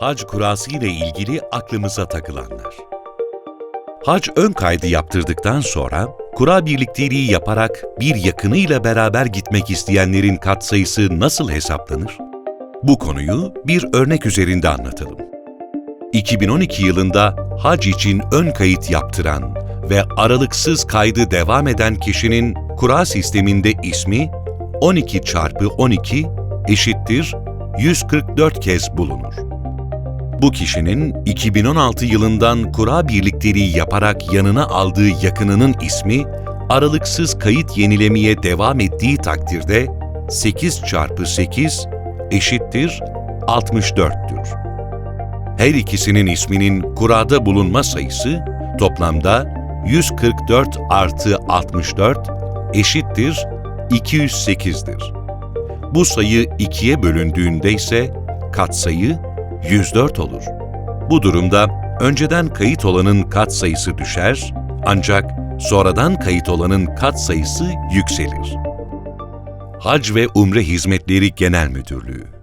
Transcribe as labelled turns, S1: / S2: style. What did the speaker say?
S1: Hac kurası ile ilgili aklımıza takılanlar. Hac ön kaydı yaptırdıktan sonra kura birlikteliği yaparak bir yakınıyla beraber gitmek isteyenlerin katsayısı nasıl hesaplanır? Bu konuyu bir örnek üzerinde anlatalım. 2012 yılında hac için ön kayıt yaptıran ve aralıksız kaydı devam eden kişinin kura sisteminde ismi 12 çarpı 12 eşittir 144 kez bulunur. Bu kişinin 2016 yılından kura birlikteliği yaparak yanına aldığı yakınının ismi aralıksız kayıt yenilemeye devam ettiği takdirde 8 çarpı 8 eşittir 64'tür. Her ikisinin isminin kurada bulunma sayısı toplamda 144 artı 64 eşittir 208'dir. Bu sayı ikiye bölündüğünde ise katsayı 104 olur. Bu durumda önceden kayıt olanın katsayısı düşer ancak sonradan kayıt olanın katsayısı yükselir. Hac ve Umre Hizmetleri Genel Müdürlüğü